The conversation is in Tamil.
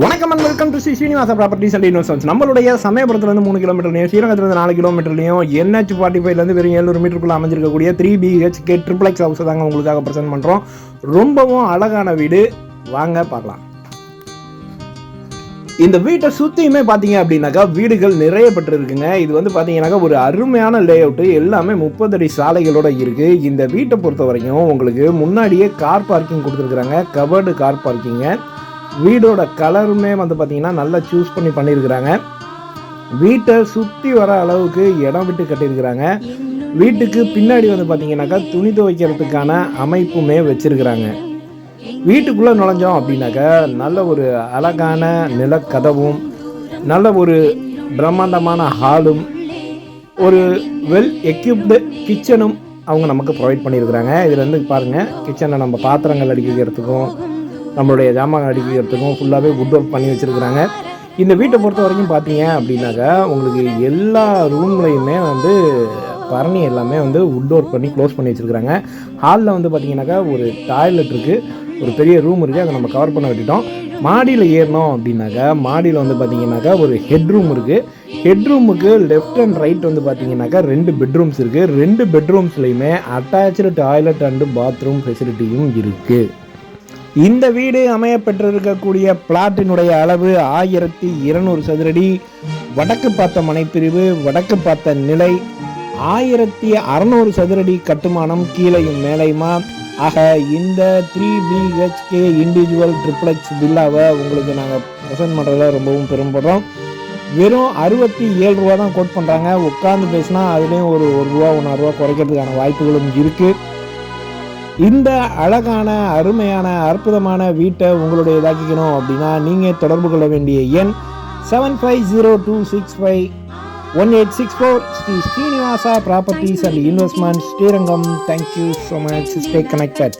வணக்கம் and welcome to Sri Srinivasa properties and investments நம்மளுடைய சமயபுரத்துலேருந்து மூணு கிலோமீட்டர்லையும் ஸ்ரீரங்கத்துலேருந்து நாலு கிலோமீட்டர்லையும் என்ஹெச் ஃபார்ட்டி ஃபைவ்லேருந்து வெறும் ஏழு மீட்டருக்குள்ள அமைஞ்சிருக்கக்கூடிய three BHK triple X house தாங்க உங்களுக்காக ப்ரெசென்ட் பண்ணுறோம் ரொம்பவும் அழகான வீடு. வாங்க பார்க்கலாம். இந்த வீட்டை சுற்றியுமே பார்த்தீங்க அப்படின்னாக்கா வீடுகள் நிறைய பெற்றிருக்குங்க. இது வந்து பார்த்தீங்கன்னாக்கா ஒரு அருமையான லே அவுட்டு எல்லாமே முப்பது அடி சாலைகளோட இருக்குது இந்த வீட்டை பொறுத்த வரைக்கும் உங்களுக்கு முன்னாடியே கார் பார்க்கிங் கொடுத்துருக்குறாங்க. கவர்டு கார் பார்க்கிங்க வீடோட கலருமே வந்து பார்த்தீங்கன்னா நல்லா சூஸ் பண்ணி பண்ணியிருக்கிறாங்க. வீட்டை சுற்றி வர அளவுக்கு இடம் விட்டு கட்டியிருக்கிறாங்க. வீட்டுக்கு பின்னாடி வந்து பார்த்தீங்கன்னாக்கா துணி துவைக்கிறதுக்கான அமைப்புமே வச்சுருக்கிறாங்க. வீட்டுக்குள்ளே நுழைஞ்சோம் அப்படின்னாக்கா நல்ல ஒரு அழகான நிலக்கதவும் நல்ல ஒரு பிரம்மாண்டமான ஹாலும் ஒரு வெல் எக்யூப்டு கிச்சனும் அவங்க நமக்கு ப்ரொவைட் பண்ணியிருக்கிறாங்க. இதில் வந்து பாருங்கள் கிச்சனில் நம்ம பாத்திரங்கள் அடிக்கிறதுக்கும் நம்மளுடைய ஜாமான் அடிக்கிறதுக்கும் ஃபுல்லாகவே வுட் ஒர்க் பண்ணி வச்சுருக்குறாங்க. இந்த வீட்டை பொறுத்த வரைக்கும் பார்த்தீங்க அப்படின்னாக்கா உங்களுக்கு எல்லா ரூம்லையுமே வந்து பரணி எல்லாமே வந்து வுட் ஒர்க் பண்ணி க்ளோஸ் பண்ணி வச்சுருக்குறாங்க. ஹாலில் வந்து பார்த்தீங்கன்னாக்கா ஒரு டாய்லெட் இருக்குது ஒரு பெரிய ரூம் இருக்குது அதை நம்ம கவர் பண்ண விட்டுட்டோம். மாடியில் ஏறினோம் அப்படின்னாக்கா மாடியில் வந்து பார்த்தீங்கன்னாக்கா ஒரு ஹெட்ரூம் இருக்குது ஹெட்ரூமுக்கு லெஃப்ட் அண்ட் ரைட் வந்து பார்த்தீங்கன்னாக்கா ரெண்டு பெட்ரூம்ஸ் இருக்குது ரெண்டு பெட்ரூம்ஸ்லையுமே அட்டாச்சு டாய்லெட் அண்டு பாத்ரூம் ஃபெசிலிட்டியும் இருக்குது இந்த வீடு அமைய பெற்றிருக்கக்கூடிய பிளாட்டினுடைய அளவு ஆயிரத்தி இருநூறு சதுரடி. வடக்கு பார்த்த மனைப்பிரிவு வடக்கு பார்த்த நிலை ஆயிரத்தி அறநூறு சதுரடி கட்டுமானம் கீழையும் மேலையுமா? ஆக இந்த த்ரீ பிஹெச்கே இண்டிவிஜுவல் ட்ரிப்ளெக்ஸ் வில்லாவை உங்களுக்கு நாங்கள் ப்ரெசென்ட் பண்ணுறதுல ரொம்பவும் பெரும்படுறோம். வெறும் அறுபத்தி ஏழு ரூபா தான் கோட் பண்ணுறாங்க உட்காந்து பேசினா அதுலேயும் ஒரு ஒரு ரூபா ஒன்றரை ரூபா குறைக்கிறதுக்கான வாய்ப்புகளும் இருக்குது இந்த அழகான அருமையான அற்புதமான வீட்டை உங்களுடைய இதாக்கிக்கணும் அப்படின்னா நீங்கள் தொடர்பு கொள்ள வேண்டிய எண் seven five zero two six five one eight six four Sri Srinivasa properties and investment Srirangam. Thank you so much stay connected